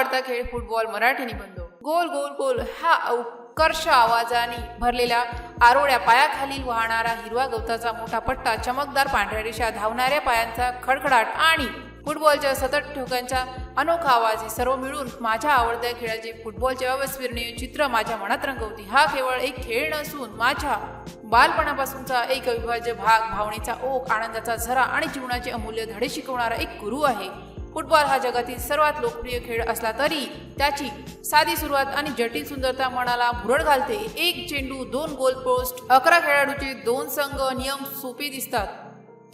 आवडता खेळ फुटबॉल मराठीने निबंध गोल गोल गोल हा उत्कर्ष आवाजाने भरलेला आरोळ्या पायाखाली वाहणारा हिरवा गवताचा मोठा पट्टा चमकदार पांढऱ्या रेषा धावणाऱ्या पायांचा खडखडाट आणि फुटबॉलच्या सतत ठोक्यांचा अनोखा आवाज हे सर्व मिळून माझ्या आवडत्या खेळाचे फुटबॉलचे अविस्मरणीय चित्र माझ्या मनात रंगवते. हा केवळ एक खेळ नसून माझ्या बालपणापासूनचा एक अविभाज्य भाग भावनेचा ओघ आनंदाचा झरा आणि जीवनाचे अमूल्य धडे शिकवणारा एक गुरु आहे. फुटबॉल हा जगातील सर्वात लोकप्रिय खेळ असला तरी त्याची साधी सुरुवात आणि जटिल सुंदरता मनाला भुरळ घालते. एक चेंडू दोन गोल पोस्ट अकरा खेळाडूचे दोन संघ नियम सोपे दिसतात.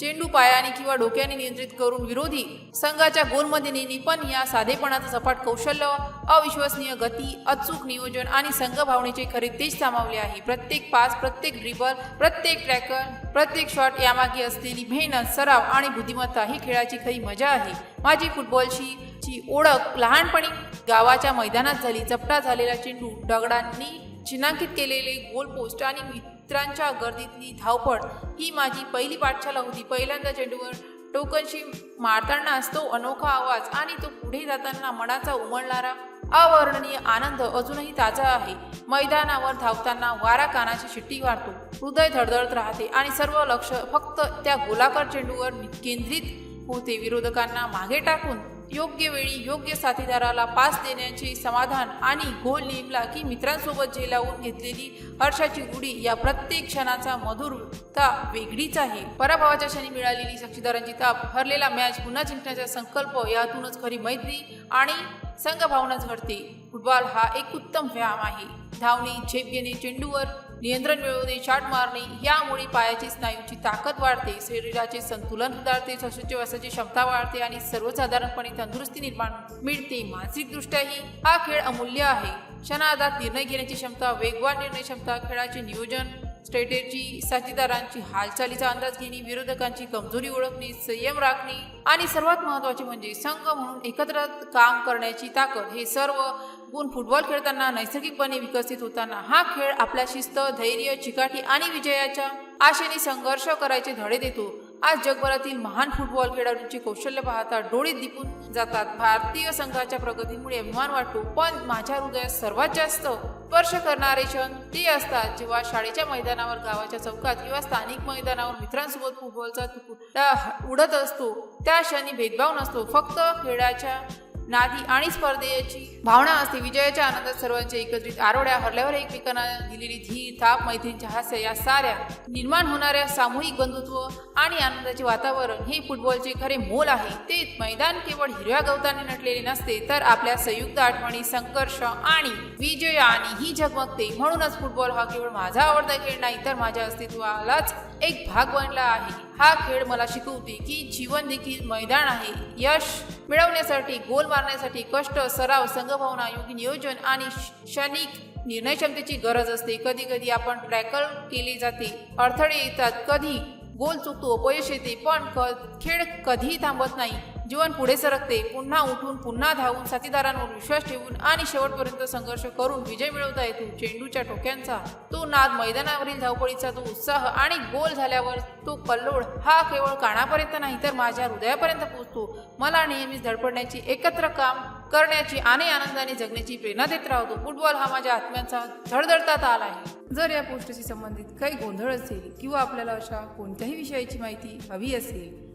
चेंडू पायाने किंवा डोक्याने नियंत्रित करून विरोधी संघाच्या गोलमध्ये नेणे पण या साधेपणाचं सपाट कौशल्य अविश्वसनीय गती अचूक नियोजन आणि संघ भावनेचे खरे तेज सामावले आहे. प्रत्येक पास प्रत्येक ड्रिबल प्रत्येक ट्रॅकर प्रत्येक शॉट यामागे असलेली मेहनत सराव आणि बुद्धिमत्ता ही खेळाची खरी मजा आहे. माझी फुटबॉलची ची ओळख लहानपणी गावाच्या मैदानात झाली. चपटा झालेला चेंडू दगडांनी चिन्हांकित केलेले गोल पोस्ट आणि मित्रांच्या गर्दीतली धावपळ ही माझी पहिली पाठशाला होती. पहिल्यांदा चेंडूवर टोकनशी मारतानाच तो अनोखा आवाज आणि तो पुढे जाताना मनाचा उमळणारा अवर्णनीय आनंद अजूनही ताजा आहे. मैदानावर धावताना वारा कानाची शिट्टी वाढतो हृदय धडधडत राहते आणि सर्व लक्ष फक्त त्या गोलाकार चेंडूवर केंद्रित होते. विरोधकांना मागे टाकून योग्य वेळी योग्य साथीदाराला पास देण्याचे समाधान आणि गोल नेमला की मित्रांसोबत झेलावून घेतलेली हर्षाची गुढी या प्रत्येक क्षणाचा मधुरता वेगळीच आहे. पराभवाच्या क्षणी मिळालेली साक्षीदारांची ताप हरलेला मॅच पुन्हा जिंकण्याचा संकल्प यातूनच खरी मैत्री आणि संघभावनाच घडते. फुटबॉल हा एक उत्तम व्यायाम आहे. धावणे झेप घेणे चेंडूवर नियंत्रण मिळवणे शॉट मारणे यामुळे पायाची स्नायूची ताकद वाढते. शरीराचे संतुलन सुधारते श्वासोच्छवासाची क्षमता वाढते आणि सर्वसाधारणपणे तंदुरुस्ती निर्माण मिळते. मानसिकदृष्ट्याही हा खेळ अमूल्य आहे. क्षणार्धात निर्णय घेण्याची क्षमता वेगवान निर्णय क्षमता खेळाचे नियोजन स्ट्रॅटेजी साथीदारांची हालचालीचा अंदाज घेणे विरोधकांची कमजोरी ओळखणे संयम राखणे आणि सर्वात महत्त्वाचे म्हणजे संघ म्हणून एकत्र काम करण्याची ताकद हे सर्व गुण फुटबॉल खेळताना नैसर्गिकपणे विकसित होताना हा खेळ आपल्या शिस्त धैर्य चिकाटी आणि विजयाच्या आशेने संघर्ष करायचे धडे देतो. आज जगभरातील महान फुटबॉल खेळाडूंचे कौशल्य पाहता डोळे दिपून जातात. भारतीय संघाच्या प्रगतीमुळे अभिमान वाटतो पण माझ्या हृदयात सर्वात जास्त स्पर्श करणारे क्षण ते असतात. जेव्हा शाळेच्या मैदानावर गावाच्या चौकात किंवा स्थानिक मैदानावर मित्रांसोबत फुटबॉलचा तुकडा उडत असतो त्या क्षणी भेदभाव नसतो. फक्त खेळाच्या नादी आणि स्पर्धेची भावना असते. विजयाच्या आनंदात सर्वांचे एकत्रित आरोड्या हरल्यावर एकमेकांना दिलेली धीर थाप मैत्रीणच्या हास्य या साऱ्या निर्माण होणाऱ्या सामूहिक बंधुत्व आणि आनंदाचे वातावरण हे फुटबॉलचे खरे मोल आहे. ते मैदान केवळ हिरव्या गवताने नटलेले नसते तर आपल्या संयुक्त आठवणी संघर्ष आणि विजयाने ही झगमगते. म्हणूनच फुटबॉल हा केवळ माझा आवडता खेळ नाही तर माझ्या अस्तित्वालाच एक भाग बनला आहे. हा खेळ मला शिकवते की जीवन देखील मैदान आहे. यश मिळवण्यासाठी गोल मारण्यासाठी कष्ट सराव संघभावना योग्य नियोजन आणि क्षणिक निर्णय क्षमतेची गरज असते. कधी कधी आपण ट्रॅकल केले जाते. अडथळे येतात. कधी गोल चुकतो अपयश येते पण क खेळ कधीही थांबत नाही. जीवन पुढे सरकते. पुन्हा उठून पुन्हा धावून साथीदारांवर विश्वास ठेवून आणि शेवटपर्यंत संघर्ष करून विजय मिळवता येतो. चेंडूच्या टोक्यांचा तो नाद मैदानावरील धावपळीचा तो उत्साह आणि गोल झाल्यावर तो कल्लोळ हा केवळ कानापर्यंत नाही तर माझ्या हृदयापर्यंत पोहोचतो. मला नेहमीच धडपडण्याची एकत्र काम करण्याची आणि आनंदाने जगण्याची प्रेरणा देत राहतो. फुटबॉल हा माझ्या आत्म्यांचा धडधडता ताल आहे. जर या पोस्टशी संबंधित काही गोंधळ असेल किंवा आपल्याला अशा कोणत्याही विषयाची माहिती हवी असेल